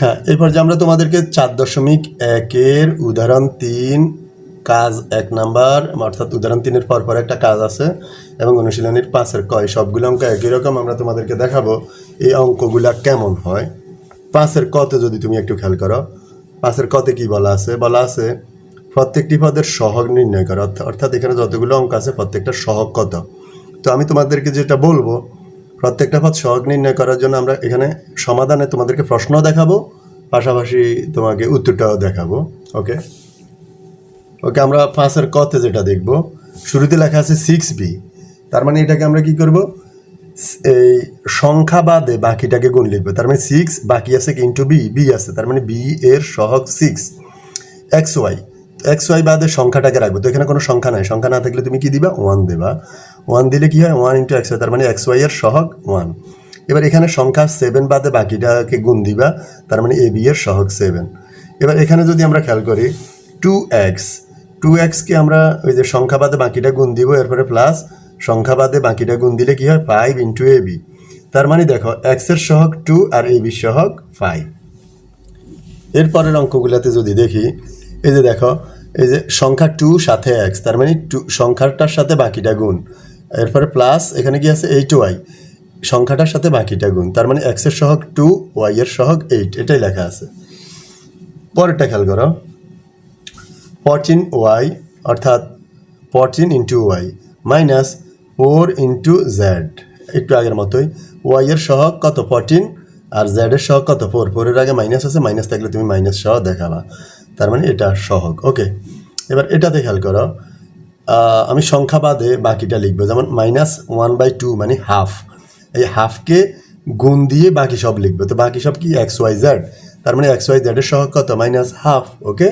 হ্যাঁ এরপর যে আমরা তোমাদেরকে চার দশমিক একের উদাহরণ তিন কাজ এক নাম্বার, অর্থাৎ উদাহরণ তিনের পর পর একটা কাজ আছে এবং অনুশীলনীর পাঁচের কয়, সবগুলো অঙ্ক একই রকম আমরা তোমাদেরকে দেখাবো এই অঙ্কগুলা কেমন হয়। পাঁচের কতে যদি তুমি একটু খেয়াল করো, পাঁচের কতে কি বলা আছে? বলা আছে, প্রত্যেকটি পদের সহগ নির্ণয় করো, অর্থ- অর্থাৎ এখানে যতগুলো অঙ্ক আছে প্রত্যেকটা সহগ কত? তো আমি তোমাদেরকে যেটা বলব প্রত্যেকটা পথ সহগ নির্ণয় করার জন্য আমরা এখানে সমাধানে তোমাদেরকে প্রশ্ন দেখাবো, পাশাপাশি তোমাকে উত্তরটাও দেখাবো, ওকে? ওকে, আমরা পাঁচের কতে যেটা দেখব, শুরুতে লেখা আছে সিক্স বি তার মানে এটাকে আমরা কি করব? এই সংখ্যা বাদে বাকিটাকে গুণ লিখব, তার মানে সিক্স বাকি আছে কিন্তু বি বি আছে, তার মানে বি এর সহগ six x y x y বাদে সংখ্যাটাকে রাখব। তো এখানে কোনো সংখ্যা নাই। সংখ্যা না থাকলে তুমি কি দিবা? ওয়ান দেবা। ওয়ান দিলে কি হয়? ওয়ান ইন্টু এক্স ওয়াই তার মানে এক্স ওয়াই এর সহগ ওয়ান এবার এখানে সংখ্যা সেভেন বাদে বাকিটাকে গুণ দিবা, তার মানে এ বি এর সহগ সেভেন এবার এখানে যদি আমরা খেয়াল করি টু এক্স টু এক্সকে আমরা ওই যে সংখ্যা বাদে বাকিটা গুণ দিব, এরপরে প্লাস সংখ্যা বাদে বাকিটা গুণ দিলে কি হয়? ফাইভ ইন্টু এ বি তার মানে দেখো এক্সের সহগ টু আর এ বির সহগ ফাইভ এরপরের অঙ্কগুলোতে যদি দেখি, এই যে দেখো এই যে সংখ্যা টু সাথে এক্স তার মানে টু সংখ্যাটার সাথে বাকিটা গুণ। এরপরে প্লাস এখানে কি আছে? এইট ওয়াই সংখ্যাটার সাথে বাকিটা গুণ, তার মানে এক্সের সহগ টু ওয়াই এর সহগ এইট এটাই লেখা আছে। পরেরটা খেয়াল করো। ফরটিন ওয়াই অর্থাৎ fourteen into y minus four into z একটু আগের মতোই ওয়াই এর সহগ কত? ফরটিন আর জেড এর সহগ কত? ফোর ফোরের আগে মাইনাস আছে মাইনাস থাকলে তুমি মাইনাস সহ দেখাবা। তার মানে এটা সহগ। ওকে, এবার এটাতে খেয়াল করো। আমি সংখ্যা বাদে বাকিটা লিখব। যেমন মাইনাস ওয়ান বাই টু মানে হাফ এই হাফকে গুণ দিয়ে বাকি সব লিখব। তো বাকি সব কি এক্স ওয়াই জ্যাড তার মানে এক্স ওয়াই জ্যাডের সহগ কত? Minus half okay